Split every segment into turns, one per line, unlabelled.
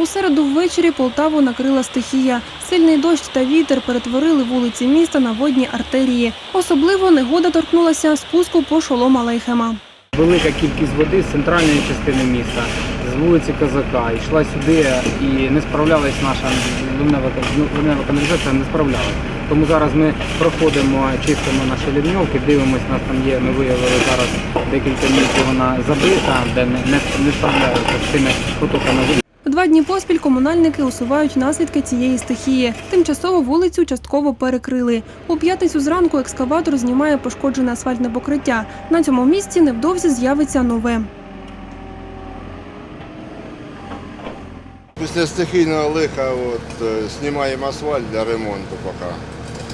У середу ввечері Полтаву накрила стихія. Сильний дощ та вітер перетворили вулиці міста на водні артерії. Особливо негода торкнулася спуску по шолом Алейхема.
Велика кількість води з центральної частини міста, з вулиці Козака, йшла сюди і не справлялась наша ливнева, ливнева каналізація, не справлялась. Тому зараз ми проходимо, чистимо наші лівньовки, дивимося, нас там є, ми виявили зараз декілька місць, вона забита, де не, не, не справляються з цими потоками води.
Два дні поспіль комунальники усувають наслідки цієї стихії. Тимчасово вулицю частково перекрили. У п'ятницю зранку екскаватор знімає пошкоджене асфальтне покриття. На цьому місці невдовзі з'явиться нове.
Після стихійного лиха от, е, знімаємо асфальт для ремонту поки.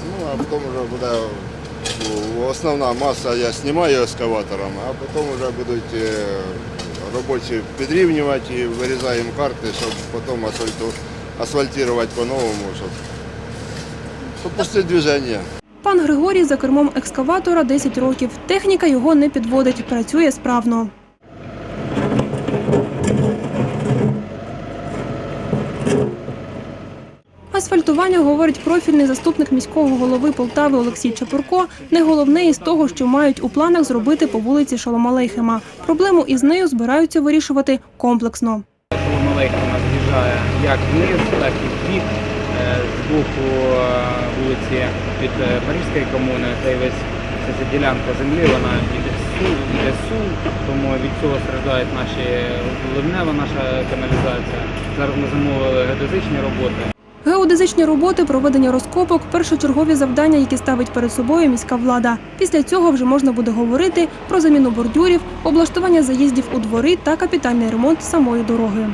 Ну, а потім вже буде основна маса я знімаю ескаватором, а потім вже будуть робочі підрівнювати і вирізаємо карти, щоб потім асфальту, асфальтувати по-новому, щоб, щоб движення.
Пан Григорій за кермом екскаватора 10 років. Техніка його не підводить, працює справно. Асфальтування, говорить профільний заступник міського голови Полтави Олексій Чепурко, не головне із того, що мають у планах зробити по вулиці Шоломалейхема. Проблему із нею збираються вирішувати комплексно.
Нас з'їжджає як вниз, так і вбік, е, з боку е, вулиці від е, Парижської комуни, та й весь ця ділянка землі, вона іде су, іде тому від цього страждають наші ливнева наша каналізація. Зараз ми замовили геодезичні роботи.
Геодезичні роботи, проведення розкопок першочергові завдання, які ставить перед собою міська влада. Після цього вже можна буде говорити про заміну бордюрів, облаштування заїздів у двори та капітальний ремонт самої дороги.